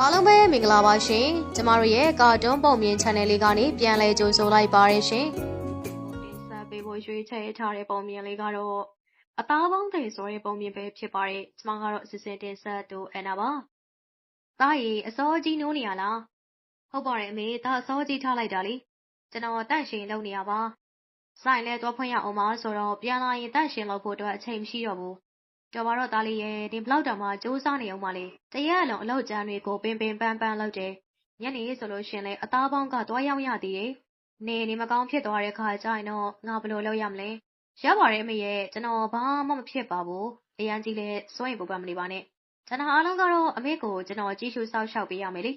အားလုံးပဲမင်္ဂလာပါရှင်ကျမတို့ရဲ့ကာတွန်းပုံမြင် channel လေးကနေပြန်လည်ကြိုဆိုလိုက်ပါရရှင်တင်ဆက်ပေးဖို့ရွေးချယ်ထားတဲ့ပုံမြင်လေးကတော့အသားပေါင်းတဲ့ဆိုတဲ့ပုံမြင်ပဲဖြစ်ပါတယ်ကျမကတော့အစစ်စစ်တင်ဆက်သူအန်နာပါသားရီအစောကြီးနိုးနေရလားဟုတ်ပါတယ်အမေသားအစောကြီးထားလိုက်တာလေကျွန်တော်တန့်ရှင်လုပ်နေရပါဆိုင်လဲတော့ဖွင့်ရအောင်ပါဆိုတော့ပြန်လာရင်တန့်ရှင်လုပ်ဖို့အတွက်အချိန်မရှိတော့ဘူး တော်ပါတော့သားလေးရဲ့ဒီဘလောက်တောင်မှစူးစမ်းနေအောင်ပါလေတရက်လုံးအလောက်ကျန်းတွေကိုပင်ပင်ပန်းပန်းလုပ်တယ်ညနေဆိုလို့ရှင်လဲအသားပေါင်းကတွားရောက်ရသေးတယ်နေနေမကောင်းဖြစ်သွားတဲ့ခါကျရင်တော့ငါဘယ်လိုလုပ်ရမလဲရပါတယ်အမေရဲ့ကျွန်တော်ဘာမှမဖြစ်ပါဘူးအရန်ကြီးလဲစိုးရင်ပူပန်မနေပါနဲ့ကျွန်တော်အားလုံးကတော့အမေကိုကျွန်တော်ကြည့်ရှုစောင့်ရှောက်ပေးရမယ်လေ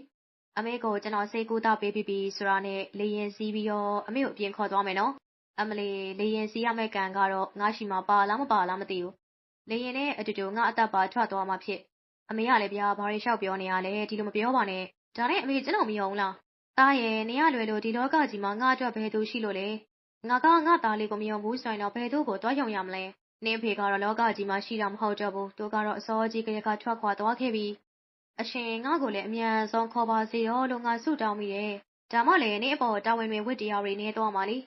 အမေကိုကျွန်တော်စိတ်ကူးတာပေးပြီးပြီဆိုတာနဲ့လေရင်စီးပြီးတော့အမေကိုအပြင်ခေါ်သွားမယ်နော်အမလီလေရင်စီးရမယ့်ကံကတော့ငါရှိမှာပါလားမပါလားမသိဘူး လေရင်နဲ့အတူတူငါအသက်ပါထွက်သွားမှာဖြစ်အမေကလည်းဗျာဘာတွေလျှောက်ပြောနေရလဲဒီလိုမပြောပါနဲ့ဒါနဲ့အမေကျွန်တော်မယုံလားတားရဲ့နေရလွယ်လို့ဒီလောကကြီးမှာငါအတွက်ဘယ်သူရှိလို့လဲငါကငါသားလေးကိုမယုံဘူးဆိုရင်တော့ဘယ်သူကိုတွားယုံရမလဲနင်းဖေကတော့လောကကြီးမှာရှိတာမဟုတ်တော့ဘူးသူကတော့အစောကြီးကလေးကထွက်ခွာသွားခဲ့ပြီအရှင်ငါ့ကိုလည်းအမြန်ဆုံးခေါ်ပါစေရောလို့ငါဆုတောင်းမိတယ်ဒါမှလည်းနင်းအပေါ်တာဝန်တွေဝတ်တရားတွေနေတော့မှလी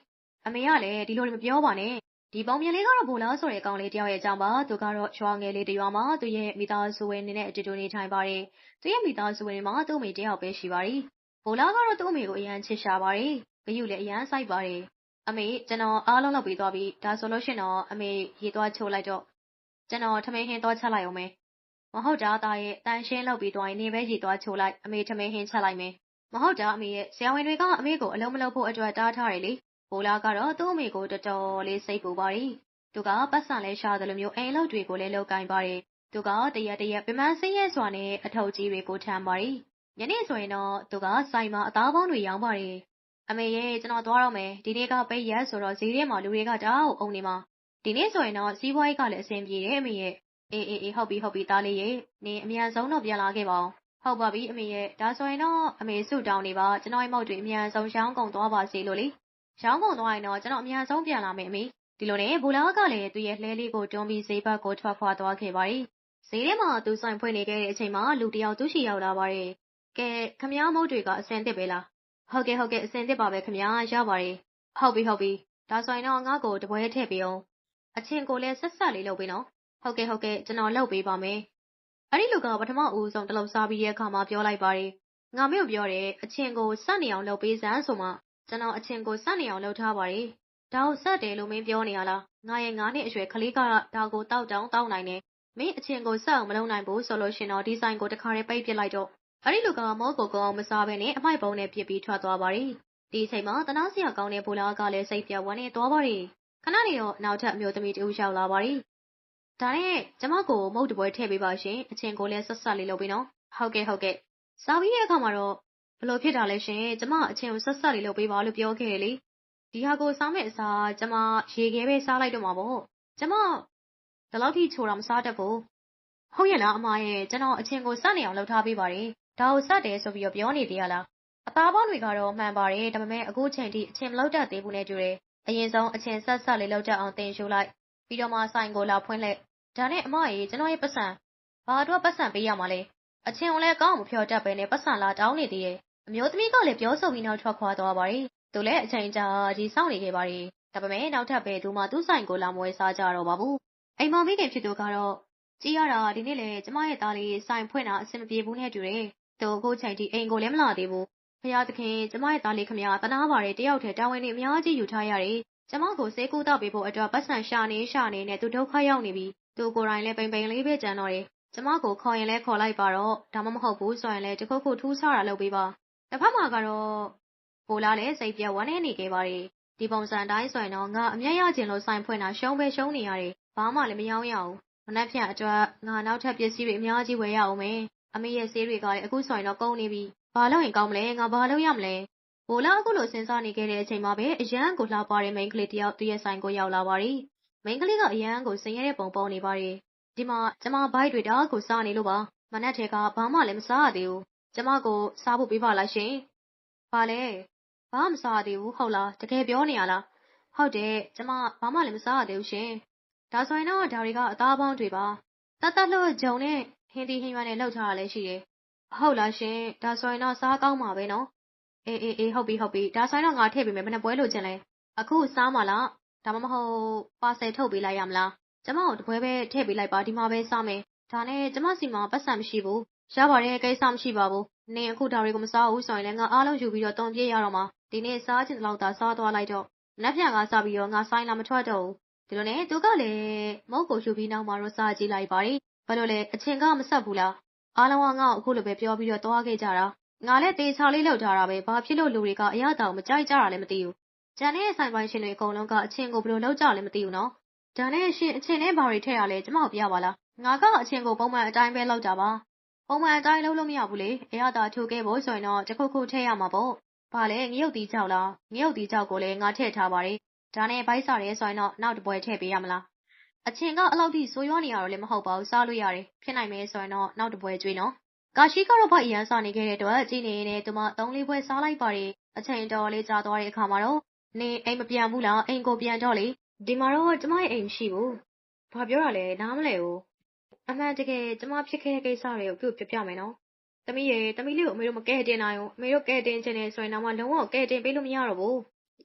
အမေကလည်းဒီလိုတွေမပြောပါနဲ့ ဒီပုံပြင်လေးကတော့ဘိုလားဆိုတဲ့အကောင်လေးတယောက်ရဲ့ အကြောင်းပါ သူကတော့ ရွာငယ်လေးတရွာမှာ သူရဲ့မိသားစုဝင်နေတဲ့ အတူတူနေထိုင်ပါတယ် သူရဲ့မိသားစုဝင်မှာ သူ့အမေတယောက်ပဲ ရှိပါတယ်ဘိုလားကတော့ သူ့အမေကို အရန်ချစ်ရှာပါတယ်ဂယုလည်း အရန်စိုက်ပါတယ် အမေ ကျွန်တော် အားလုံးလုပ်ပြီးသွားပြီ ဒါဆိုလို့ရှင်တော့ အမေ ရေသွားချိုးလိုက်တော့ ကျွန်တော် ထမင်းဟင်းသွားချက်လိုက်အောင်မယ် မဟုတ်တာသားရဲ့တန်ရှင်းလုပ်ပြီးသွားရင်နေပဲ ရေသွားချိုးလိုက် အမေ ထမင်းဟင်းချက်လိုက်မယ် မဟုတ်တာ အမေရဲ့ ဆရာဝန်တွေက အမေကို အလုံးမလုံးဖို့အတွက် တားထားတယ်လေ ဘိုလာကတော့ သူ့အမေကို တော်တော်လေးစိတ်ပူပါတယ်။သူကပတ်စံလဲရှာတယ်လို့မျိုး အိမ်လောက်တွေကိုလည်းလောက်ကင်ပါတယ်။သူက တရက်တရက်ပြမစင်းရဲစွာနဲ့ အထောက်ကြီးတွေကို ထမ်းပါတယ်။ညနေဆိုရင်တော့ သူက ဆိုင်မှာ အသားပေါင်းတွေ ရောင်းပါတယ်။အမေရဲ့ကျွန်တော်သွားတော့မယ်။ဒီနေ့က ပိတ်ရက်ဆိုတော့ ဈေးထဲမှာ လူတွေက တအားအုံနေမှာ။ဒီနေ့ဆိုရင်တော့ စီးပွားရေးကလည်း အဆင်ပြေတယ် အမေရဲ့။အေး အေး အေး ဟုတ်ပြီ ဟုတ်ပြီ သားလေးရဲ့။နေအမြန်ဆုံးတော့ ပြန်လာခဲ့ပါအောင်။ဟုတ်ပါပြီ အမေရဲ့။ဒါဆိုရင်တော့ အမေစုတောင်းနေပါ ကျွန်တော်ရဲ့မောက်တွေ အမြန်ဆုံးရှောင်းကုန်သွားပါစေလို့လေ။ ရောင်းကုန်သွားရင်တော့ ကျွန်တော် အများဆုံးပြန်လာမယ် အမေ ဒီလိုနဲ့ ဘူလာကလည်း သူ့ရဲ့လှဲလေးကိုတွန်းပြီး ဈေးဘက်ကို ထွက်ခွာသွားခဲ့ပါတယ် ဈေးထဲမှာ သူဆိုင်ဖွင့်နေခဲ့တဲ့အချိန်မှာ လူတယောက် သူ့ရှိရောက်လာပါတယ် ကဲခမ ्या မုတ်တွေကအစင်တစ်ပဲလား ဟုတ်ကဲ့ ဟုတ်ကဲ့အစင်တစ်ပါပဲခမ ्या ရပါတယ် ဟုတ်ပြီ ဟုတ်ပြီ ဒါဆိုရင်တော့ ငါ့ကို တပွဲထည့်ပေးအောင်အချင်းကိုလည်းဆက်ဆက်လေးလုပ်ပေးနော် ဟုတ်ကဲ့ ဟုတ်ကဲ့ ကျွန်တော် လုပ်ပေးပါမယ် အဲ့ဒီလူက ပထမဦးဆုံး တလုံးစားပြီးတဲ့အခါမှာ ပြောလိုက်ပါတယ် ငါမျိုးပြောတယ် အချင်းကိုစနေအောင်လုပ်ပေးစမ်းဆိုမှ ကျွန်တော်အချင်းကိုစနေအောင်လုပ်ထားပါတယ်။ဒါကိုစတယ်လို့မင်းပြောနေရလား။ငါရဲ့ငါးနှစ်အရွယ်ကလေးကဒါကိုတောက်တောင်းတောင်းနိုင်တယ်။မင်းအချင်းကိုစအောင်မလုပ်နိုင်ဘူးဆိုလို့ရှင်တော့ဒီဆိုင်ကိုတခါတည်းပိတ်ပစ်လိုက်တော့အဲ့ဒီလူကမောကိုကောင်းမစားဘဲနဲ့အမိုက်ပုံးနဲ့ပြစ်ပြီးထွက်သွားပါတယ်။ဒီအချိန်မှာတနာစရာကောင်းတဲ့ဘူလာကလည်းစိတ်ပြဝမ်းနေသွားပါတယ်။ခဏနေတော့နောက်ထပ်အမျိုးသမီးတူရောက်လာပါတယ်။ဒါနဲ့ကျမကိုမုတ်တပွဲထည့်ပေးပါရှင်။အချင်းကိုလည်းဆက်ဆက်လေးလုပ်ပေးနော်။ဟုတ်ကဲ့ဟုတ်ကဲ့။စားပြီးတဲ့အခါမှာတော့ ဘလို့ဖြစ်တာလဲရှင်ကျမအချင်းကိုဆက်ဆက်လေးလုပ်ပေးပါလို့ပြောခဲ့တယ်လေဒီဟာကိုစားမယ့်အစားကျမရေခဲပဲစားလိုက်တော့မှာပေါ့ကျမဒီလောက်ထိချိုတာမစားတတ်ဘူးဟုတ်ရဲ့လားအမရဲ့ကျွန်တော်အချင်းကိုစနေအောင်လုပ်ထားပေးပါတယ်ဒါကိုစတယ်ဆိုပြီးတော့ပြောနေသေးရလားအသားပေါင်းတွေကတော့မှန်ပါတယ်ဒါပေမဲ့အခုချိန်ထိအချင်းမလုပ်တတ်သေးဘူးနဲ့တူတယ်အရင်ဆုံးအချင်းဆက်ဆက်လေးလုပ်တတ်အောင်တင်ရှုလိုက်ပြီးတော့မှဆိုင်ကိုလာဖွင့်လက်ဒါနဲ့အမရဲ့ကျွန်တော်ရဲ့ပတ်စံဘာအတွက်ပတ်စံပေးရမှာလဲအချင်းကိုလည်းကောင်းမဖြောတတ်ပဲနဲ့ပတ်စံလာတောင်းနေသေးရဲ့ အမျိုးသမီးကလည်းပြောဆိုပြီးနောက်ထွက်ခွာသွားပါတယ်။သူလည်းအချိန်ကြာကြီးစောင့်နေခဲ့ပါတယ်။ဒါပေမဲ့နောက်ထပ်ပဲသူမှသူ့ဆိုင်ကိုလာမွေးစားကြတော့ပါဘူး။အိမ်မောင်မိခင်ဖြစ်သူကတော့ကြည်ရတာဒီနေ့လေကျမရဲ့သားလေးဆိုင်ဖွင့်တာအဆင်မပြေဘူးနဲ့တူတယ်။သူအခုချိန်ထိအိမ်ကိုလည်းမလာသေးဘူး။ဖရာသခင်ကျမရဲ့သားလေးခမရတနာပါတယ်တယောက်တည်းတာဝန်တွေအများကြီးယူထားရတယ်။ကျမကိုစေကူတော့ပေးဖို့အတွက်ပတ်စံရှာနေရှာနေနဲ့သူဒုက္ခရောက်နေပြီ။သူကိုယ်တိုင်လည်းပိန်ပိန်လေးပဲကြံတော့တယ်။ကျမကိုခေါ်ရင်လည်းခေါ်လိုက်ပါတော့ဒါမှမဟုတ်ဘူးဆိုရင်လည်းတခုခုထူးခြားတာလုပ်ပေးပါ တစ်ဖက်မှာကတော့ပိုလာလည်းစိတ်ပြက်ဝမ်းနေနေခဲ့ပါတယ်။ဒီပုံစံတိုင်းဆိုရင်တော့ငါအမျက်ရခြင်းလို့ဆိုင်ဖွင့်တာရှုံးပဲရှုံးနေရတယ်။ဘာမှလည်းမရောင်းရဘူး။မနှက်ဖြန်အတွက်ငါနောက်ထပ်ပစ္စည်းတွေအများကြီးဝယ်ရအောင်မယ်။အမေရဲ့ဆေးတွေကလည်းအခုဆိုရင်တော့ကုန်နေပြီ။ဘာလုပ်ရင်ကောင်းမလဲငါဘာလုပ်ရမလဲ။ပိုလာအခုလိုစဉ်းစားနေခဲ့တဲ့အချိန်မှာပဲအရန်ကိုလှပတဲ့မိန်းကလေးတယောက်သူ့ရဲ့ဆိုင်ကိုရောက်လာပါတယ်။မိန်းကလေးကအရန်ကိုဆင်းရဲတဲ့ပုံပေါ်နေပါတယ်။ဒီမှာကျမဘိုက်တွေတအားကိုစားနေလို့ပါ။မနက်ထဲကဘာမှလည်းမစားရသေးဘူး ကျမကိုစားဖို့ပေးပါလားရှင်။ဘာလဲ။ဘာမှမစားရသေးဘူးဟုတ်လား။တကယ်ပြောနေရလား။ဟုတ်တယ်။ကျမဘာမှလည်းမစားရသေးဘူးရှင်။ဒါဆိုရင်တော့ဒါတွေကအသားပေါင်းတွေပါ။တတ်တတ်လို့ဂျုံနဲ့ဟင်းသီးဟင်းရွက်နဲ့လုပ်ထားတာလည်းရှိတယ်ဟုတ်လားရှင်ဒါဆိုရင်တော့စားကောင်းမှာပဲနော်အေးအေးအေးဟုတ်ပြီဟုတ်ပြီဒါဆိုရင်တော့ငါထည့်ပေးမယ်ဘယ်နှပွဲလိုချင်လဲအခုစားမလားဒါမှမဟုတ်ပါဆယ်ထုတ်ပေးလိုက်ရမလားကျမတို့တပွဲပဲထည့်ပေးလိုက်ပါဒီမှာပဲစားမယ်ဒါနဲ့ကျမစီမှာပတ်စံမရှိဘူး ရပါတယ်ကိစ္စမရှိပါဘူးနင်အခုဒါတွေကိုမစားဘူးဆိုရင်လည်းငါအားလုံးယူပြီးတော့တုံပြည့်ရတော့မှာဒီနေ့စားချင်တဲ့လောက်သာစားသွားလိုက်တော့နက်ဖြန်ကစားပြီးတော့ငါဆိုင်လာမထွက်တော့ဘူးဒီလိုနဲ့သူကလည်းမုတ်ကိုယူပြီးနောက်မှာတော့စားကြည့်လိုက်ပါတယ်ဘယ်လိုလဲအချင်းကမဆက်ဘူးလားအားလုံးကငါ့ကိုအခုလိုပဲပြောပြီးတော့သွားခဲ့ကြတာငါလည်းတေချာလေးလောက်ထားတာပဲဘာဖြစ်လို့လူတွေကအရသာကိုမကြိုက်ကြတာလည်းမသိဘူးကျန်တဲ့ဆိုင်ပိုင်းရှင်တွေအကုန်လုံးကအချင်းကိုဘယ်လိုလုပ်ကြလဲမသိဘူးနော်ဒါနဲ့ရှင်အချင်းနဲ့ဘာတွေထည့်ရလဲကျမကိုပြပါလားငါကအချင်းကိုပုံမှန်အတိုင်းပဲလောက်ကြပါ ပုံမှန်အတိုင်းလုပ်လို့မရဘူးလေအရသာထိုးခဲ့ဖို့ဆိုရင်တော့တစ်ခုခုထည့်ရမှာပေါ့ဘာလဲငရုတ်တီကြောက်လားငရုတ်တီကြောက်ကိုလည်းငါထည့်ထားပါတယ်ဒါနဲ့ဘိုက်စားရဲဆိုရင်တော့နောက်တစ်ပွဲထည့်ပေးရမလားအချင်းကအလောက်ထိဆိုးရွားနေရတော့လည်းမဟုတ်ပါဘူးစားလို့ရတယ်ဖြစ်နိုင်မယ်ဆိုရင်တော့နောက်တစ်ပွဲကျွေးနော်ကာရှိကတော့ဘာအရန်စားနေခဲ့တဲ့အတွက်ကြည့်နေနေသူမသုံးလေးပွဲစားလိုက်ပါတယ်အချိန်တော်လေးကြာသွားတဲ့အခါမှာတော့နေအိမ်မပြန်ဘူးလားအိမ်ကိုပြန်တော့လေဒီမှာတော့ကျမရဲ့အိမ်မရှိဘူးဘာပြောတာလဲနားမလဲဘူး အမှန်တကယ်ကျမဖြစ်ခဲ့တဲ့ကိစ္စတွေကိုပြုတ်ပြပြမယ်နော်သမီးရဲ့သမီးလေးကိုအမေတို့မကဲတင်နိုင်ဘူးအမေတို့ကဲတင်ချင်တယ်ဆိုရင်တော့လုံးဝကဲတင်ပေးလို့မရတော့ဘူး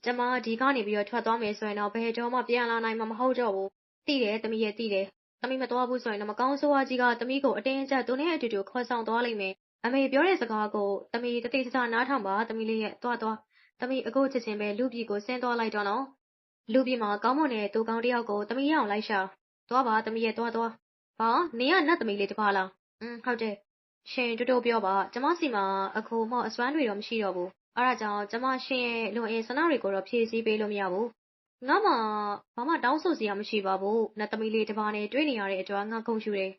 ကျမဒီကနေပြီးတော့ထွက်သွားမယ်ဆိုရင်တော့ဘယ်တော့မှပြန်လာနိုင်မှာမဟုတ်တော့ဘူးသိတယ်သမီးရဲ့သိတယ်သမီးမသွားဘူးဆိုရင်တော့မကောင်းဆိုးဝါးကြီးကသမီးကိုအတင်းအကျပ်သူနဲ့အတူတူခေါ်ဆောင်သွားလိမ့်မယ်အမေပြောတဲ့စကားကိုသမီးတတိတခြားနားထောင်ပါသမီးလေးရဲ့သွားသွားသမီးအခုချက်ချင်းပဲလူပြည်ကိုဆင်းသွားလိုက်တော့နော်လူပြည်မှာကောင်းမွန်တဲ့သူကောင်းတယောက်ကိုသမီးရအောင်လိုက်ရှာသွားပါသမီးရဲ့သွားသွား ဘာနေရနတ်သမီးလေးတပါလားอืมဟုတ်တယ်ရှင်တူတူပြောပါကျမစီမှာအခုမှအစွမ်းတွေတော့မရှိတော့ဘူးအဲဒါကြောင့်ကျမရှင်ရဲ့လူအင်ဆန္ဒတွေကိုတော့ဖြည့်ဆည်းပေးလို့မရဘူးငါမှဘာမှတောင်းဆိုစရာမရှိပါဘူးနတ်သမီးလေးတစ်ပါးနဲ့တွေ့နေရတဲ့အတွက်ငါခုန်ရှူတယ်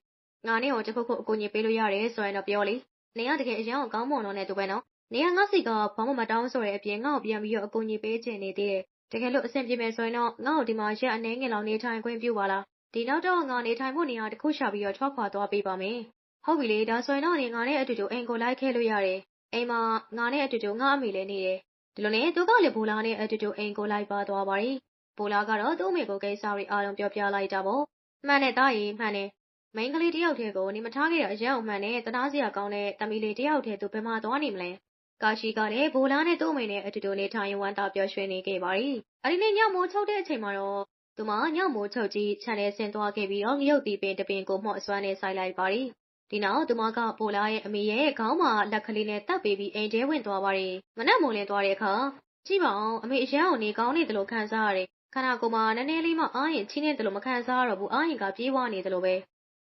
ငါနဲ့ကိုတစ်ခုခုအကူအညီပေးလို့ရတယ်ဆိုရင်တော့ပြောလေနေကတကယ်အရန်ကိုကောင်းမွန်တော့တဲ့သူပဲနော်နေကငါစီကဘာမှမတောင်းဆိုတဲ့အပြင်ငါ့ကိုပြန်ပြီးတော့အကူအညီပေးချင်နေသေးတယ်တကယ်လို့အဆင်ပြေမယ်ဆိုရင်တော့ငါ့ကိုဒီမှာရက်အနှဲငယ်လောက်နေထိုင်ခွင့်ပြုပါလား ဒီနောက်တော့ငါနေထိုင်ဖို့နေရာတစ်ခုရှာပြီးတော့ထွက်ခွာသွားပေးပါမယ်ဟုတ်ပြီလေဒါဆိုရင်တော့နေငါနဲ့အတူတူအိမ်ကိုလိုက်ခဲ့လို့ရတယ်အိမ်မှာငါနဲ့အတူတူငါအမေလည်းနေတယ်ဒီလိုနဲ့သူကလည်းဘိုလာနဲ့အတူတူအိမ်ကိုလိုက်ပါသွားပါရီဘိုလာကတော့သူ့မိကိုကိစ္စတွေအားလုံးပြောပြလိုက်တာပေါ့မှန်တယ်တားရီမှန်တယ်မိန်းကလေးတယောက်တည်းကိုနေမထားခဲ့တာအရင်အောင်မှန်တယ်တနာစရာကောင်းတဲ့တမီလေးတယောက်တည်းသူဘယ်မှာသွားနေမလဲကာရှိကလည်းဘိုလာနဲ့သူ့မိနဲ့အတူတူနေထိုင်ဝမ်းတာပျော်ရွှင်နေခဲ့ပါရီအဲ့ဒီနေ့ညမိုးချုပ်တဲ့အချိန်မှာတော့ သူမညမိုးချုပ်ကြီးခြံထဲဆင်းသွားခဲ့ပြီးတော့ငရုတ်တီပင်တပင်ကိုမှော့အစွမ်းနဲ့ဆိုင်လိုက်ပါရီဒီနောက်သူမကပိုလာရဲ့အမေရဲ့ခေါင်းမှာလက်ကလေးနဲ့တပ်ပေးပြီးအိမ်ထဲဝင်သွားပါတယ်မနက်မိုးလင်းသွားတဲ့အခါကြည့်ပါအောင်အမေအရန်ကိုနေကောင်းနေတယ်လို့ခံစားရတယ်ခန္ဓာကိုယ်မှာနည်းနည်းလေးမှအားရင်ချင်းနေတယ်လို့မခံစားရတော့ဘူးအားရင်ကပြေးဝနေတယ်လို့ပဲ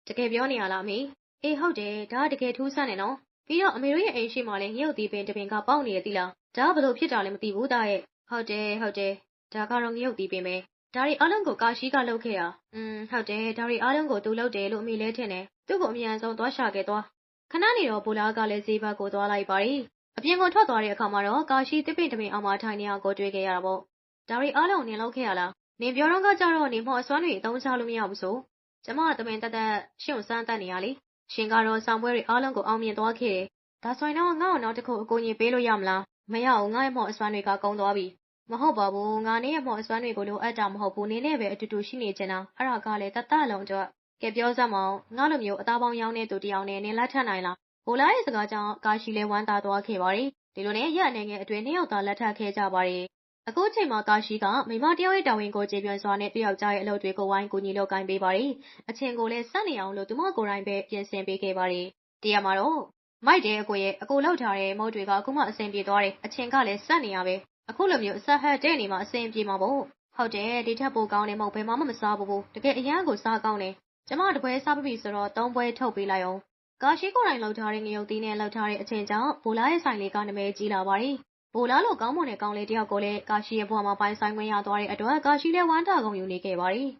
တကယ်ပြောနေရလားအမေအေးဟုတ်တယ်ဒါကတကယ်ထူးဆန်းနေနော်ပြီးတော့အမေတို့ရဲ့အိမ်ရှိမှလည်းငရုတ်တီပင်တပင်ကပေါက်နေရသီလားဒါကဘလို့ဖြစ်တာလဲမသိဘူးတာရဲ့ဟုတ်တယ်ဟုတ်တယ်ဒါကတော့ငရုတ်တီပင်ပဲ ဒါရီအားလုံးကို ကာရှိကလုပ်ခဲ့တာอืมဟုတ်တယ်ဒါရီအားလုံးကိုသူလုပ်တယ်လို့အမေလည်းထင်တယ်သူ့ကိုအမြန်ဆုံးသွားရှာခဲ့သွားခဏနေတော့ဘိုလာကလည်းဈေးဘက်ကိုသွားလိုက်ပါရီအပြင်ကိုထွက်သွားတဲ့အခါမှာတော့ကာရှိတစ်ပင်တပင်အောင်မထိုင်နေအောင်ကိုတွေ့ခဲ့ရတာပေါ့ဒါရီအားလုံးနင်လုပ်ခဲ့ရလားနင်ပြောတော့ကကြတော့နေမော်အစွမ်းတွေအသုံးချလို့မရဘူးဆိုကျမကတမင်တက်တက်ရှင့်ကိုစမ်းတက်နေရလေရှင်ကတော့ဆောင်ပွဲတွေအားလုံးကိုအောင်မြင်သွားခဲ့တယ်ဒါဆိုရင်တော့ငါ့ကိုနောက်တစ်ခုအကူအညီပေးလို့ရမလားမရအောင်ငါ့ရဲ့မော်အစွမ်းတွေကကုန်းသွားပြီ မဟုတ်ပါဘူးငါနဲ့ရဲ့မော်အစွမ်းတွေကိုလိုအပ်တာမဟုတ်ဘူးနေနဲ့ပဲအတူတူရှိနေချင်တာအဲ့ဒါကလည်းတတ်တလုံးကြောကဲပြောစမ်းမအောင်ငါလိုမျိုးအသားပေါင်းရောင်းတဲ့သူတယောက်နဲ့နင်လက်ထပ်နိုင်လားဘိုလာရဲ့စကားကြောင့်ကာရှိလဲဝမ်းသာသွားခဲ့ပါတယ်ဒီလိုနဲ့ရက်အနေငယ်အတွင်းနှစ်ယောက်သာလက်ထပ်ခဲ့ကြပါတယ်အခုချိန်မှာကာရှိကမိမတယောက်ရဲ့တာဝန်ကိုကျေပြွန်စွာနဲ့တယောက်ကြားရဲ့အလုပ်တွေကိုဝိုင်းကူညီလုပ်ကိုင်ပေးပါတယ်အချင်းကိုလည်းစက်နေအောင်လို့သူမကိုယ်တိုင်ပဲပြင်ဆင်ပေးခဲ့ပါတယ်တရားမှာတော့မိုက်တဲ့အကိုရဲ့အကိုလောက်ထားတဲ့မုတ်တွေကအခုမှအဆင်ပြေသွားတယ်အချင်းကလည်းစက်နေရပဲ အခုလိုမျိုးအဆက်ဟက်တဲ့နေမှာအဆင်ပြေမှာပေါ့ဟုတ်တယ်ဒီထက်ပိုကောင်းတဲ့မုတ်ဘယ်မှမစားဘူးတကယ်အရန်ကိုစားကောင်းတယ်ကျမတပွဲစားပြီဆိုတော့သုံးပွဲထုတ်ပေးလိုက်အောင်ကာရှိကိုယ်တိုင်လောက်ထားတဲ့ငရုတ်သီးနဲ့လောက်ထားတဲ့အချင်းကြောင့်ဘိုလာရဲ့ဆိုင်လေးကနမဲကြီးလာပါတယ်ဘိုလာလိုကောင်းမွန်တဲ့ကောင်းလေးတယောက်ကိုလည်းကာရှိရဲ့ဘဝမှာပိုင်ဆိုင်ခွင့်ရသွားတဲ့အတွက်ကာရှိလည်းဝမ်းတာကုန်ယူနေခဲ့ပါတယ်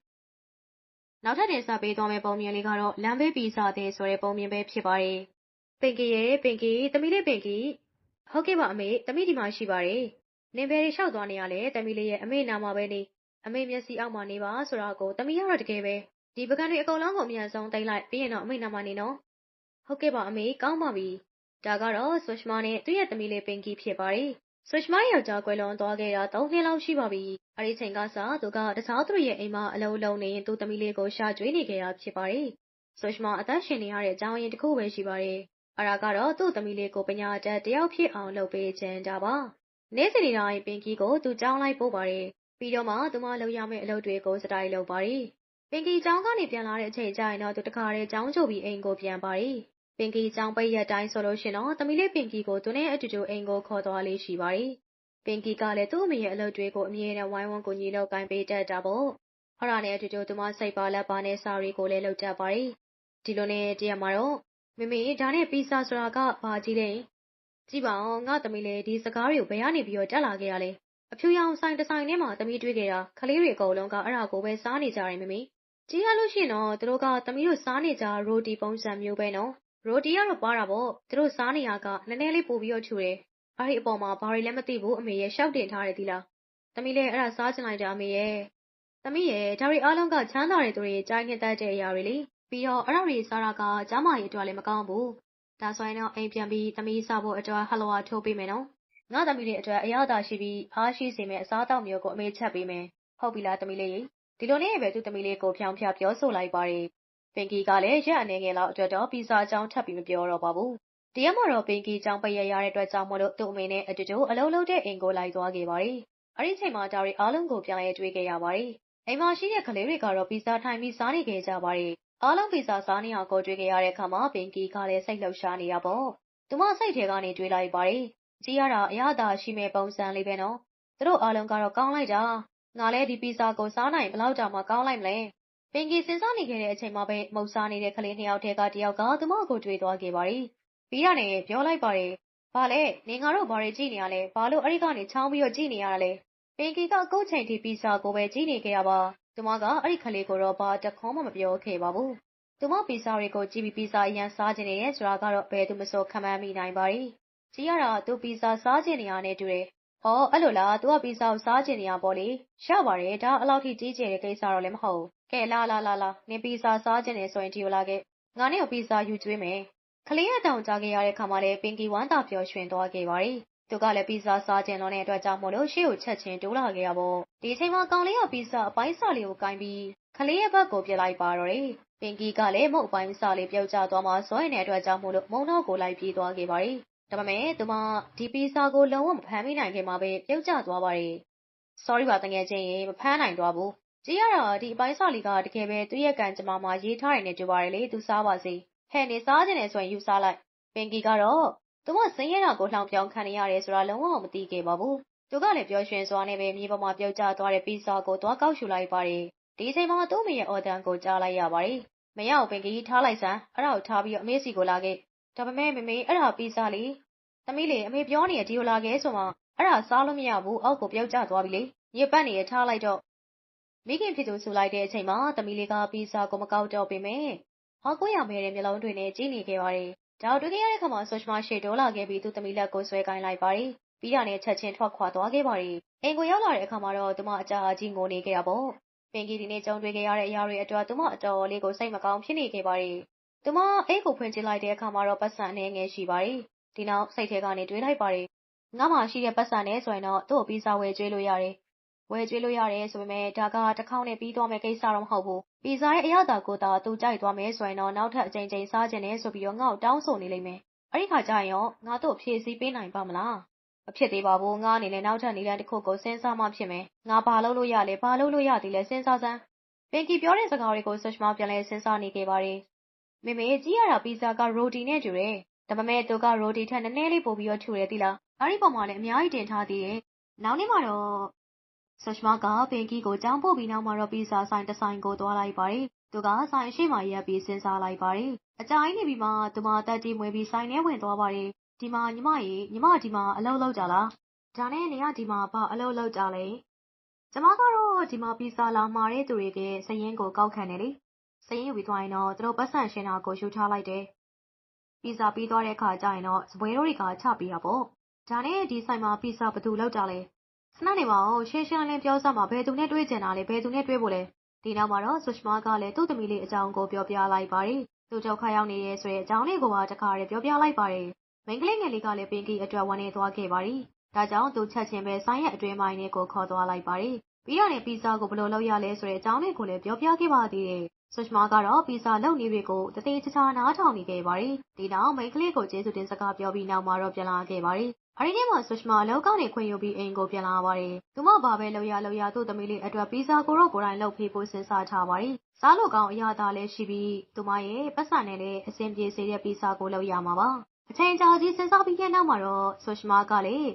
နောက်ထပ်တင်ဆက်ပေးသွားမယ့်ပုံမြင်လေးကတော့လမ်းဘေးပီဇာတဲ့ဆိုတဲ့ပုံမြင်ပဲဖြစ်ပါတယ်ပင်ကီရဲ့ပင်ကီတမီးလေးပင်ကီဟုတ်ကဲ့ပါအမေတမီးဒီမှာရှိပါတယ် နင်ဘယ်တွေလျှောက်သွားနေရလဲတမီးလေးရဲ့အမေနာမှာပဲနေအမေမျက်စိအောက်မှာနေပါဆိုတာကိုတမီးကတော့တကယ်ပဲဒီပကံတွေအကုန်လုံးကိုအမြန်ဆုံးတိတ်လိုက်ပြီးရင်တော့အမေနာမှာနေနော်ဟုတ်ကဲ့ပါအမေကောင်းပါပြီဒါကတော့ဆွတ်ရှမာနဲ့သူ့ရဲ့သမီးလေးပင်ကီဖြစ်ပါတယ်ဆွတ်ရှမာယောက်ျားကွယ်လွန်သွားခဲ့တာ၃နှစ်လောက်ရှိပါပြီအဲဒီချိန်ကစသူကတစားသူရဲ့အိမ်မှာအလုံးလုံးနေရင်သူ့သမီးလေးကိုရှာကျွေးနေခဲ့တာဖြစ်ပါတယ်ဆွတ်ရှမာအသက်ရှင်နေရတဲ့အကြောင်းရင်းတစ်ခုပဲရှိပါတယ်အရာကတော့သူ့သမီးလေးကိုပညာတတ်တယောက်ဖြစ်အောင်လုပ်ပေးခြင်းတာပါ နေ့စဉ်တိုင်း ပင်ကီကို သူကြောင်းလိုက်ပို့ပါတယ် ပြီးတော့မှ သူမလုပ်ရမယ့်အလုပ်တွေကိုစတိုင်လုပ်ပါတယ် ပင်ကီကျောင်းကနေ ပြန်လာတဲ့အချိန်ကျရင်တော့ သူ တခါတည်း ကျောင်းချုပ်ပြီး အိမ်ကိုပြန်ပါတယ် ပင်ကီကျောင်းပိတ်ရက်တိုင်းဆိုလို့ရှင်တော့ သမီးလေးပင်ကီကို သူနဲ့အတူတူ အိမ်ကိုခေါ်သွားလေးရှိပါတယ် ပင်ကီကလည်း သူ့အမေရဲ့အလုပ်တွေကို အမြဲတမ်း ဝိုင်းဝန်းကူညီလုပ်ကိုင်ပေးတတ်တာပေါ့ဟော်ရာနဲ့အတူတူ သူမ စိတ်ပါလက်ပါနဲ့ စာတွေကိုလည်း လုပ်တတ်ပါတယ် ဒီလိုနဲ့ တရက်မှာတော့မမေ ဒါနဲ့ ပီဇာဆိုတာက ဘာကြီးလဲ ကြည့်ပါအောင်ငါသမီးလေးဒီစကားတွေကိုဘယ်ကနေပြီးတော့တက်လာခဲ့ရလဲအဖြူရောင်ဆိုင်တစ်ဆိုင်ထဲမှာသမီးတွေ့ခဲ့တာခလေးတွေအကုန်လုံးကအဲ့ဒါကိုပဲစားနေကြတယ်မမေကြည့်ရလို့ရှိရင်တော့သူတို့ကသမီးတို့စားနေကြရိုတီပုံစံမျိုးပဲနော်ရိုတီကတော့ပါတာပေါ့သူတို့စားနေရကနည်းနည်းလေးပို့ပြီးတော့ထူတယ်အဲ့ဒီအပေါ်မှာဘာတွေလည်းမသိဘူးအမေရဲ့ရှောက်တင်ထားတယ်ဒီလားသမီးလေးအဲ့ဒါစားချင်လိုက်တာအမေရဲ့သမီးရဲ့ဒါတွေအားလုံးကချမ်းသာတဲ့သူတွေကြိုင်းနှစ်သက်တဲ့အရာတွေလေပြီးတော့အဲ့ဒါတွေစားတာကကျမရဲ့အတွက်လည်းမကောင်းဘူး ဒါဆိုရင်တော့အိမ်ပြန်ပြီးသမီးစားဖို့အတွက်ဟလဝါထိုးပေးမယ်နော်ငါသမီးလေးအတွက်အရသာရှိပြီးအားရှိစေမယ့်အစားအသောက်မျိုးကိုအမေချက်ပေးမယ်ဟုတ်ပြီလားသမီးလေးဒီလိုနဲ့ပဲသူသမီးလေးကိုဖြောင်းဖြပြောဆိုလိုက်ပါတယ်ပင်ကီကလည်းရက်အနေငယ်လောက်အတွက်တော့ပီဇာအကြောင်းထပ်ပြီးမပြောတော့ပါဘူးတရားမှာတော့ပင်ကီကြောင့်ပရရတဲ့အတွက်ကြောင့်မလို့သူ့အမေနဲ့အတူတူအလုံးလုံးတဲ့အိမ်ကိုလိုက်သွားခဲ့ပါတယ်အဲ့ဒီချိန်မှာဒါတွေအားလုံးကိုပြန်လဲတွေ့ခဲ့ရပါတယ်အိမ်မှာရှိတဲ့ကလေးတွေကတော့ပီဇာထိုင်ပြီးစားနေခဲ့ကြပါတယ် အားလုံးပီဇာစားနေအောင်ကိုတွေ့ခဲ့ရတဲ့အခါမှာပင်ကီကလည်းစိတ်လှုပ်ရှားနေတာပေါ့သူမစိတ်ထဲကနေတွေးလိုက်ပါတယ်ကြည့်ရတာအရသာရှိမဲ့ပုံစံလေးပဲနော်သူတို့အားလုံးကတော့ကောင်းလိုက်တာငါလည်းဒီပီဇာကိုစားနိုင်ဘယ်လောက်တောင်မှကောင်းလိုက်မလဲပင်ကီစဉ်းစားနေခဲ့တဲ့အချိန်မှာပဲမုတ်စားနေတဲ့ကလေးနှစ်ယောက်ထဲကတယောက်ကသူမကိုတွေ့သွားခဲ့ပါတယ်ပြီးတာနဲ့ပြောလိုက်ပါတယ်ဘာလဲနင်ငါတို့ဘာတွေကြည့်နေရလဲဘာလို့အဲ့ဒီကနေချောင်းပြီးတော့ကြည့်နေရတာလဲပင်ကီကကုတ်ချိန်ထိပီဇာကိုပဲကြည့်နေခဲ့ရပါ သူမက အဲ့ဒီကလေးကိုတော့ ဘာတခေါမှ မပြောခဲ့ပါဘူး သူမ ပီဇာတွေကိုကြည့်ပြီး ပီဇာအရန်စားခြင်းနေတယ် ဆိုတာကတော့ ဘယ်သူမဆိုခံမှန်းမိနိုင်ပါတယ် ကြည့်ရတာ သူ ပီဇာစားခြင်းနေရနဲ့ တူတယ်။ဟောအဲ့လိုလား သူက ပီဇာကို စားခြင်းနေရပေါ့လေ။ရပါတယ် ဒါအလောက်ထိ ကြီးကျယ်တဲ့ ကိစ္စတော့လည်း မဟုတ်ဘူး။ကဲ လာ လာ လာလာနင် ပီဇာစားခြင်းနေဆိုရင် ဒီလိုလာခဲ့။ငါနဲ့ကိုပီဇာ ယူကျွေးမယ်။ကလေးအတောင်ကြားခဲ့ရတဲ့ခါမှလည်း ပင်ကီ ဝမ်းသာပျော်ရွှင်သွားခဲ့ပါတယ်။ သူကလည်းပီဇာစားခြင်းလုံးတဲ့အတွက်ကြောင့်မို့လို့ရှေ့ကိုချက်ချင်းတိုးလာခဲ့ရပေါ့။ဒီအချိန်မှာကောင်လေးကပီဇာအပိုင်းစာလေးကိုကင်ပြီးကလေးရဲ့ဘက်ကိုပြစ်လိုက်ပါတော့တယ်။ပင်ကီကလည်းမုတ်အပိုင်းစာလေးပြုတ်ကျသွားမှဇွဲနေတဲ့အတွက်ကြောင့်မို့လို့မုံတော့ကိုလိုက်ပြေးသွားခဲ့ပါတယ်။ဒါပေမဲ့သူမဒီပီဇာကိုလုံးဝမဖမ်းမိနိုင်ခင်မှာပဲပြုတ်ကျသွားပါတယ်။ sorry ပါတငယ်ချင်းရေမဖမ်းနိုင်သွားဘူး။ကြည့်ရတာဒီအပိုင်းစာလေးကတကယ်ပဲသူ့ရဲ့ကံကြမ္မာမှာရေးထားတယ်နဲ့တူပါတယ်လေသူစားပါစေ။ဟဲ့နေစားခြင်းနဲ့ဆိုရင်ယူစားလိုက်။ပင်ကီကတော့ သူမဆင်းရဲတာကိုလှောင်ပြောင်ခံနေရတယ်ဆိုတာလုံးဝမသိခဲ့ပါဘူး။သူကလည်းပျော်ရွှင်စွာနဲ့ပဲမြေပေါ်မှာပြုတ်ကျသွားတဲ့ပီဇာကိုသွားကောက်ယူလိုက်ပါတယ်။ဒီအချိန်မှာသူ့မိရဲ့အော်တန်ကိုကြားလိုက်ရပါတယ်။မရအောင်ပင်ကီထားလိုက်စမ်းအဲ့ဒါကိုထားပြီးတော့အမေစီကိုလာခဲ့။ဒါပေမဲ့မမေအဲ့ဒါပီဇာလေးသမီးလေးအမေပြောနေရဒီလိုလာခဲ့ဆိုမှအဲ့ဒါစားလို့မရဘူးအောက်ကိုပြုတ်ကျသွားပြီလေညစ်ပတ်နေရထားလိုက်တော့မိခင်ဖြစ်သူဆူလိုက်တဲ့အချိန်မှာသမီးလေးကပီဇာကိုမကောက်တော့ပေမဲ့ဟောကိုရမဲတဲ့မျိုးလုံးတွေနဲ့ကြည့်နေခဲ့ပါတယ် ဒါတွေ့ခဲ့ရတဲ့ခါမှာဆော့ချ်မရှိဒေါ်လာခဲ့ပြီး သူသမီးလက်ကို ဆွဲကိုင်းလိုက်ပါတယ် ပြီးတာနဲ့ ချက်ချင်းထွက်ခွာသွားခဲ့ပါတယ် အိမ်ကိုရောက်လာတဲ့အခါမှာတော့ သူမ အကြာကြီး ငိုနေခဲ့တာပေါ့ ပင်ကီ ဒီနေ့ကြုံတွေ့ခဲ့ရတဲ့အရာတွေအတွက် သူမ အတော်လေးကို စိတ်မကောင်းဖြစ်နေခဲ့ပါတယ် သူမ အိတ်ကိုဖွင့်ကြည့်လိုက်တဲ့အခါမှာတော့ပတ်စံအနေငယ်ရှိပါတယ် ဒီနောက် စိတ်ထဲကနေ တွေးလိုက်ပါတယ် ငါမှရှိတဲ့ပတ်စံနဲ့ဆိုရင်တော့ သူ့ကို ပီဇာဝယ်ကျွေးလို့ရတယ် ဝယ်ကျွေးလို့ရတယ်ဆိုပေမဲ့ ဒါက တစ်ခေါက်နဲ့ပြီးသွားမယ့် ကိစ္စတော့ မဟုတ်ဘူး ပီဇာရဲ့အရသာကိုသာ သူကြိုက်သွားမယ်ဆိုရင်တော့ နောက်ထပ် အကြိမ်ကြိမ် စားခြင်းနဲ့ဆိုပြီးတော့ ငါ့ကို တောင်းဆိုနေလိမ့်မယ် အဲ့ဒီခါကျရင်ရော ငါတို့ဖြည့်ဆည်းပေးနိုင်ပါမလား မဖြစ်သေးပါဘူး ငါအနေနဲ့ နောက်ထပ်နည်းလမ်းတစ်ခုကို စဉ်းစားမှဖြစ်မယ် ငါ ဘာလုပ်လို့ရလဲ ဘာလုပ်လို့ရသည်လဲ စဉ်းစားစမ်းပင်ကီပြောတဲ့စကားတွေကိုဆွတ်ချမောပြန်လဲစဉ်းစားနေခဲ့ပါတယ် မေမေ ကြည့်ရတာ ပီဇာက ရိုတီနဲ့တူတယ် ဒါပေမဲ့ သူက ရိုတီထက် နည်းနည်းလေး ပိုပြီးတော့ ထူတယ် သိလား အဲ့ဒီပုံမှာလည်း အများကြီး တင်ထားသေးတယ် နောက်နေ့မှာတော့ ဆွတ်ချမောကပင်ကီကိုကြောင်းပို့ပြီးနောက်မှာတော့ ပီဇာဆိုင်တစ်ဆိုင်ကို သွားလိုက်ပါတယ် သူက ဆိုင်ရှိမှရပ်ပြီး စဉ်းစားလိုက်ပါတယ် အကြိုင်းနေပြီးမှ သူမတက်တီမွေးပြီး ဆိုင်ထဲဝင်သွားပါတယ် ဒီမှာ ညီမရေ ညီမ ဒီမှာ အလုပ်လုပ်ကြလား ဒါနဲ့နေရဒီမှာ ဘာအလုပ်လုပ်ကြလဲ ကျမကတော့ ဒီမှာ ပီဇာလာမှာတဲ့သူတွေကစရင်ကို ကောက်ခံတယ်လေစရင်ယူပြီးသွားရင်တော့ သူတို့ပတ်စံရှင်တာကို ယူထားလိုက်တယ် ပီဇာပြီးသွားတဲ့အခါကျရင်တော့စပွဲတို့တွေက ချပေးတာပေါ့ ဒါနဲ့ ဒီဆိုင်မှာ ပီဇာဘယ်သူလောက်ကြလဲ ခဏနေပါဦးရှင်းရှင်းလင်းပြောစမ်းပါဘယ်သူနဲ့တွေ့ကြတာလဲဘယ်သူနဲ့တွေ့ဖို့လဲဒီနောက်မှာတော့ဆွတ်မာကလည်းသူ့သမီးလေးအကြောင်းကိုပြောပြလိုက်ပါတယ်သူဒုက္ခရောက်နေရဲဆိုတဲ့အကြောင်းလေးကိုပါတခါတည်းပြောပြလိုက်ပါတယ်မိန်းကလေးငယ်လေးကလည်းပင်ကီအတွက်ဝမ်းနေသွားခဲ့ပါတယ်ဒါကြောင့်သူချက်ချင်းပဲဆိုင်ရဲ့အတွင်းပိုင်းလေးကိုခေါ်သွားလိုက်ပါတယ်ပြီးတော့လည်းပီဇာကိုဘယ်လိုလုပ်ရလဲဆိုတဲ့အကြောင်းလေးကိုလည်းပြောပြခဲ့ပါသေးတယ် ဆွတ်ရှမာကတော့ပီဇာလုပ်နည်းတွေကိုတသေးချာချာ နားထောင်နေခဲ့ပါတယ်။ဒီနောက် မိန်းကလေးကို ကျေးဇူးတင်စကားပြောပြီးနောက်မှာတော့ ပြန်လာခဲ့ပါတယ်။အဲဒီနေ့မှာဆွတ်ရှမာ အလောက်ကနေ ခွင့်ယူပြီး အိမ်ကိုပြန်လာပါတယ်။သူမ ဘာပဲလုပ်ရလုပ်ရ သူ့သမီးလေးအတွက်ပီဇာကိုတော့ ကိုယ်တိုင်လုပ်ဖေးဖို့ စဉ်းစားထားပါတယ်။စားလို့ကောင်း အရာသားလည်းရှိပြီး သူမရဲ့ပတ်စံနဲ့လည်း အဆင်ပြေစေတဲ့ပီဇာကို လုပ်ရမှာပါ။အချိန်ကြာကြီး စဉ်းစားပြီးတဲ့နောက်မှာတော့ဆွတ်ရှမာကလည်း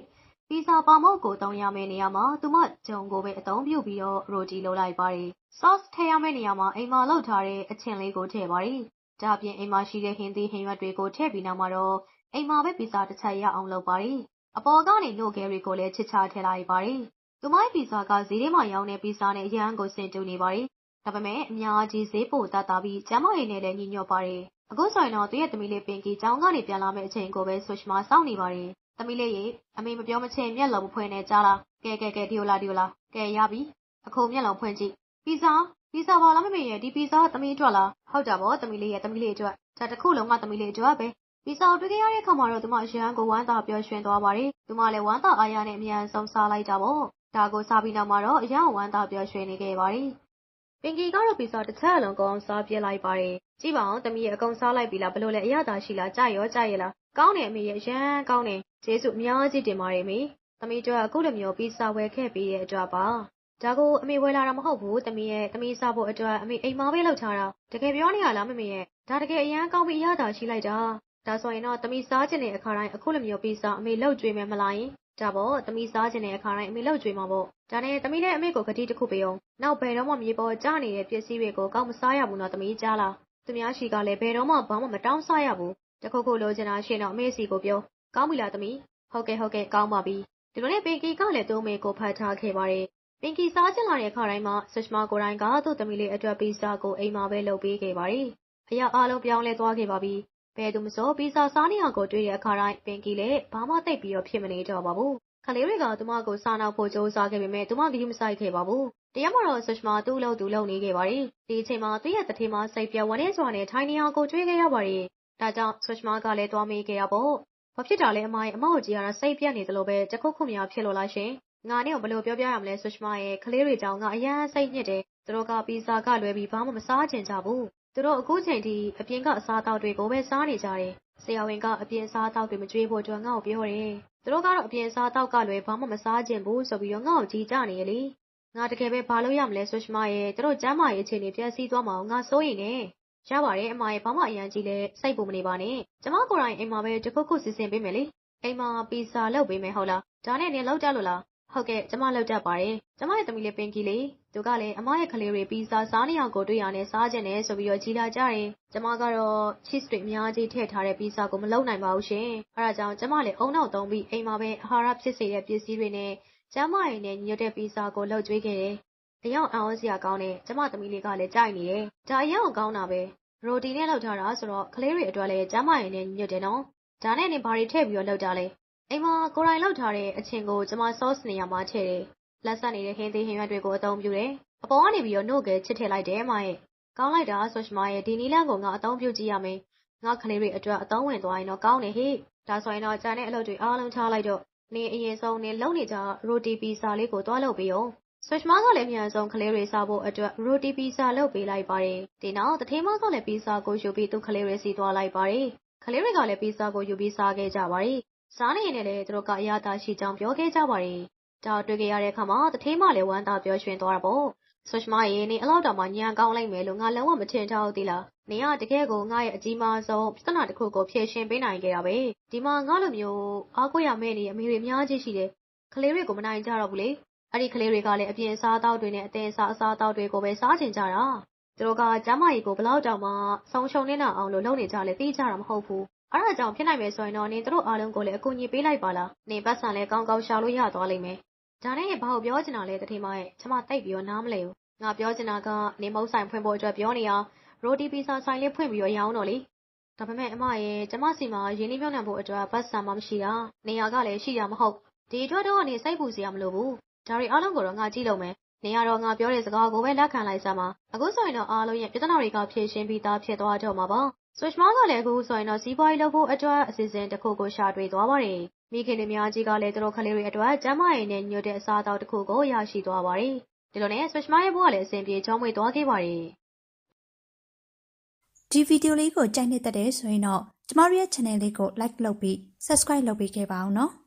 ပီဇာပါမောက်ကိုတောင်းရမယ့်နေရာမှာ သူမ ဂျုံကိုပဲ အသုံးပြုပြီးတော့ ရိုတီလုပ်လိုက်ပါတယ်။ sauce ထည့်ရမယ့်နေရာမှာ အိမ်မှာလုပ်ထားတဲ့အချင်လေးကို ထည့်ပါတယ်။ဒါအပြင် အိမ်မှာရှိတဲ့ ဟင်းသီးဟင်းရွက်တွေကို ထည့်ပြီးနောက်မှာတော့ အိမ်မှာပဲ ပီဇာတစ်ချက်ရအောင်လုပ်ပါတယ်။အပေါ်ကနေ နို့ခဲတွေကိုလည်းချစ်ချထည့်လိုက်ပါတယ်။သူမရဲ့ ပီဇာက ဈေးထဲမှာရောင်းတဲ့ ပီဇာနဲ့ အရန်ကိုဆင်တူနေပါတယ်။ဒါပေမဲ့ အများကြီး ဈေးပိုတတ်တာပြီး ကျန်းမာရေးနဲ့လည်း ညီညွတ်ပါတယ်။အခုဆိုရင်တော့ သူ့ရဲ့သမီးလေးပင်ကီကျောင်းကနေ ပြန်လာမယ့်အချိန်ကိုပဲဆွတ်ရှမာစောင့်နေပါတယ်။သမီးလေးရေ အမေမပြောမချင်း မျက်လုံးမဖွင့်နဲ့ကြားလား။ကဲကဲကဲ ဒီလိုလားဒီလိုလား။ကဲရပြီ။အခု မျက်လုံးဖွင့်ကြည့်။ ပီဇာပီဇာပါလားမမေရဲ့ဒီပီဇာသမီးအတွက်လား။ဟုတ်တာပေါ့သမီးလေးရဲ့သမီးလေးအတွက်။ဒါတစ်ခုလုံးကသမီးလေးအတွက်ပဲ။ပီဇာကိုတွေ့ခဲ့ရတဲ့အခါမှာတော့သူမအရန်ကိုဝမ်းသာပျော်ရွှင်သွားပါတယ်။သူမလည်းဝမ်းသာအားရနဲ့အမြန်ဆုံးစားလိုက်တာပေါ့။ဒါကိုစားပြီးနောက်မှာတော့အရန်ဝမ်းသာပျော်ရွှင်နေခဲ့ပါတယ်။ပင်ကီကတော့ပီဇာတစ်ချက်အလုံးကောင်းစားပြစ်လိုက်ပါတယ်။ကြည့်ပါအောင်သမီးရဲ့အကုန်စားလိုက်ပြီလားဘလို့လဲအရသာရှိလားကြရောကြရလားကောင်းတယ်အမေရဲ့ရမ်းကောင်းတယ်ကျေးဇူးအများကြီးတင်ပါတယ်မေသမီးတို့အခုလိုမျိုးပီဇာဝယ်ခဲ့ပြီးတဲ့အတွက်ပါ ဒါကိုအမေဝယ်လာတာမဟုတ်ဘူးသမီးရဲ့သမီးစားဖို့အတွက်အမေအိမ်မှာပဲလောက်ထားတာတကယ်ပြောနေရလားမမေရဲ့ဒါတကယ်အရန်ကောင်းပြီးအရသာရှိလိုက်တာဒါဆိုရင်တော့သမီးစားခြင်းတဲ့အခါတိုင်းအခုလိုမျိုးပီဇာအမေလောက်ကြွေးမယ်မလားယင်ဒါပေါ့သမီးစားခြင်းတဲ့အခါတိုင်းအမေလောက်ကြွေးမှာပေါ့ဒါနဲ့သမီးနဲ့အမေကိုဂတိတစ်ခုပေးအောင်နောက်ဘယ်တော့မှမြေပေါ်ကျနေတဲ့ပစ္စည်းတွေကိုကောက်မစားရဘူးနော်သမီးကြားလားသူများရှိကလည်းဘယ်တော့မှဘာမှမတောင်းစားရဘူးတခုခုလိုချင်တာရှင်တော့အမေစီကိုပြောကောင်းပြီလားသမီးဟုတ်ကဲ့ဟုတ်ကဲ့ကောင်းပါပြီဒီလိုနဲ့ပင်ကီကလည်းသူ့အမေကိုဖတ်ထားခဲ့ပါတယ် ပင်ကီစားချင်လာတဲ့အခါတိုင်းမှာဆစ်မာကိုတိုင်းကသူ့သမီးလေးအတွက် ပီဇာကို အိမ်မှာပဲ လုပ်ပေးခဲ့ပါတယ် အရာအားလုံး ပြောင်းလဲသွားခဲ့ပါပြီ ဘယ်သူမဆို ပီဇာစားနေအောင်ကို တွေ့တဲ့အခါတိုင်း ပင်ကီလည်း ဘာမှသိပ်ပြီးတော့ ဖြစ်မနေတော့ပါဘူးခလေးတွေက သူမကို စားနောက်ဖို့ ကြိုးစားခဲ့ပေမဲ့သူမ ဂရုမစိုက်ခဲ့ပါဘူး တရားမှာတော့ဆစ်မာသူ့လို့သူ လုံနေခဲ့ပါတယ် ဒီအချိန်မှာ သူ့ရဲ့တထေးမ စိတ်ပြဝန်းနေစွာနဲ့ ထိုင်နေအောင်ကို တွေ့ခဲ့ရပါတယ် ဒါကြောင့်ဆစ်မာကလည်း သွားမေးခဲ့ရပေါ့ ဘာဖြစ်တာလဲ အမရဲ့အမကိုကြည့်ရတာ စိတ်ပြတ်နေသလိုပဲ တခုခုများ ဖြစ်လို့လားရှင် ငါနဲ့ဘယ်လိုပြောပြရမလဲဆစ်မာရဲ့ကလေးတွေကြောင့်ငါအရန်စိတ်ညစ်တယ်သူတို့ကပီဇာကလွဲပြီးဘာမှမစားချင်ကြဘူးသူတို့အခုချိန်ထိအပြင်ကအစားအသောက်တွေကိုပဲစားနေကြတယ်ဆရာဝန်ကအပြင်စားအသောက်တွေမကြွေးဖို့အတွက်ငါ့ကိုပြောတယ်သူတို့ကတော့အပြင်စားအသောက်ကလွဲဘာမှမစားချင်ဘူးဆိုပြီးတော့ငါ့ကိုကြီးကြနေရလေငါတကယ်ပဲဘာလို့ရမလဲဆွရှမရဲ့သူတို့ကျမ်းမာရေးအခြေအနေပြည့်စည်သွားမှာငါစိုးရိမ်နေရပါတယ်အမရဲ့ဘာမှအရန်ကြီးလဲစိတ်ပူမနေပါနဲ့ကျမကိုယ်တိုင်အိမ်မှာပဲတခုခုစီစဉ်ပေးမယ်လေအိမ်မှာပီဇာလုပ်ပေးမယ်ဟုတ်လားဒါနဲ့နင်လောက်ကြလို့လား ဟုတ်ကဲ့ ကျမလောက်တတ်ပါတယ် ကျမရဲ့သမီးလေးပင်ကီလေးသူကလည်း အမရဲ့ကလေးတွေ ပီဇာစားနေအောင်ကို တွေ့ရနဲ့ စားကြတယ်ဆိုပြီးတော့ကြီးလာကြတယ် ကျမကတော့ cheese တွေအများကြီးထည့်ထားတဲ့ ပီဇာကို မလုပ်နိုင်ပါဘူးရှင် အဲဒါကြောင့် ကျမလည်းအုံနောက်သုံးပြီး အိမ်မှာပဲ အာဟာရဖြစ်စေတဲ့ ပစ္စည်းတွေနဲ့ ကျမရဲ့နဲ့ညွတ်တဲ့ ပီဇာကို လုပ်ကြွေးခဲ့တယ်အယောင်အောင်စရာကောင်းတယ် ကျမသမီးလေးကလည်း ကြိုက်နေတယ် ဒါအယောင်ကောင်းတာပဲ ရိုတီနဲ့လုပ်ထားတာဆိုတော့ ကလေးတွေအတွက်လည်း ကျမရဲ့နဲ့ညွတ်တယ်နော် ဒါနဲ့နေဘာတွေထည့်ပြီးတော့လုပ်တာလဲ အိမ်မှာကိုရိုင်လောက်ထားတဲ့အချင်းကို ကျမ sauce နေရာမှာထည့်တယ်။လက်ဆက်နေတဲ့ ဟင်းသီးဟင်းရွက်တွေကို အသုံးပြုတယ်။အပေါ်ကနေပြီးတော့နှုတ်ကဲချစ်ထည့်လိုက်တယ်မရဲ့။ကောင်းလိုက်တာဆိုရှမရဲ့ ဒီနီလန်းကို ငါ အသုံးပြုကြည့်ရမယ်။ငါကလေးတွေအတွက် အသုံးဝင်သွားရင်တော့ ကောင်းတယ်ဟိ။ဒါဆိုရင်တော့ကြံတဲ့အလုပ်တွေ အားလုံးထားလိုက်တော့နေအရင်ဆုံးနေလုံနေကြရိုတီပီဇာလေးကိုတွားလုပ်ပေးအောင်။ဆွစ်မားကလည်း အမြန်ဆုံး ကလေးတွေစားဖို့အတွက် ရိုတီပီဇာ လုပ်ပေးလိုက်ပါတယ်။ဒီနောက်တထေးမကလည်း ပီဇာကိုယူပြီး သူ့ကလေးတွေစီသွားလိုက်ပါတယ်။ကလေးတွေကလည်း ပီဇာကိုယူပြီး စားခဲ့ကြပါတယ် စားနေရင်လည်းသူတို့ကအရာသာရှိကြောင်းပြောခဲ့ကြပါတယ်။ဒါတွေ့ခဲ့ရတဲ့အခါမှာတထေးမလည်းဝမ်းသာပျော်ရွှင်သွားတာပေါ့။ဆွတ်မရေနေအလောက်တောင်မှညံကောင်းလိုက်မယ်လို့ငါလုံးဝမထင်ထားဘူးသီလား။နေကတကယ်ကိုငါရဲ့အကြီးမားဆုံးပြဿနာတစ်ခုကိုဖြေရှင်းပေးနိုင်ခဲ့တာပဲ။ဒီမှာငါလိုမျိုးအားကိုးရမယ့်နေအမေတွေအများကြီးရှိတယ်။ကလေးတွေကိုမနိုင်ကြတော့ဘူးလေ။အဲ့ဒီကလေးတွေကလည်းအပြင်စားတောက်တွေနဲ့အသေးစားအစားတောက်တွေကိုပဲစားချင်ကြတာ။သူတို့ကကျမကြီးကိုဘလောက်တောင်မှဆုံးရှုံနေတာအောင်လို့လုပ်နေကြလဲသိကြတာမဟုတ်ဘူး အဲ့ဒါကြောင့်ဖြစ်နိုင်မယ်ဆိုရင်တော့နင်တို့အားလုံးကိုလည်းအကူအညီပေးလိုက်ပါလားနင်ပတ်စံလည်းကောင်းကောင်းရှာလို့ရသွားလိမ့်မယ်ဒါနဲ့ဘာကိုပြောချင်တာလဲတတိမရဲ့ကျမတိတ်ပြီးတော့နားမလဲဘူးငါပြောချင်တာကနင်မုတ်ဆိုင်ဖွင့်ဖို့အတွက်ပြောနေအောင်ရိုတီပီဇာဆိုင်လေးဖွင့်ပြီးတော့ရောင်းတော့လေဒါပေမဲ့အမရဲ့ကျမစီမှာရင်းနှီးမြှုပ်နှံဖို့အတွက်ပတ်စံမှမရှိတာနေရာကလည်းရှိရမဟုတ်ဒီအတွက်တော့နေစိတ်ပူစရာမလိုဘူးဒါတွေအားလုံးကိုတော့ငါကြည့်လို့မယ်နေရတော့ငါပြောတဲ့စကားကိုပဲလက်ခံလိုက်စမ်းပါအခုဆိုရင်တော့အားလုံးရဲ့ပြဿနာတွေကဖြေရှင်းပြီးသားဖြစ်သွားတော့မှာပါ ဆွစ်မားကလည်း အခုဆိုရင်တော့ စီးပွားရေးလုပ်ဖို့အတွက် အစီအစဉ်တစ်ခုကို ရှာတွေ့သွားပါတယ်။မိခင်တွေများကြီးကလည်း သူတို့ကလေးတွေအတွက် ကျန်းမာရေးနဲ့ညွတ်တဲ့ အစားအသောက်တစ်ခုကို ရရှိသွားပါတယ်။ဒီလိုနဲ့ဆွစ်မားရဲ့ဘဝလည်း အဆင်ပြေချောမွေ့သွားခဲ့ပါတယ်။ဒီဗီဒီယိုလေးကို ကြိုက်နေတဲ့တဲ့ဆိုရင်တော့ ကျမတို့ရဲ့ channel လေးကို like လုပ်ပြီး subscribe လုပ်ပေးခဲ့ပါအောင်နော်။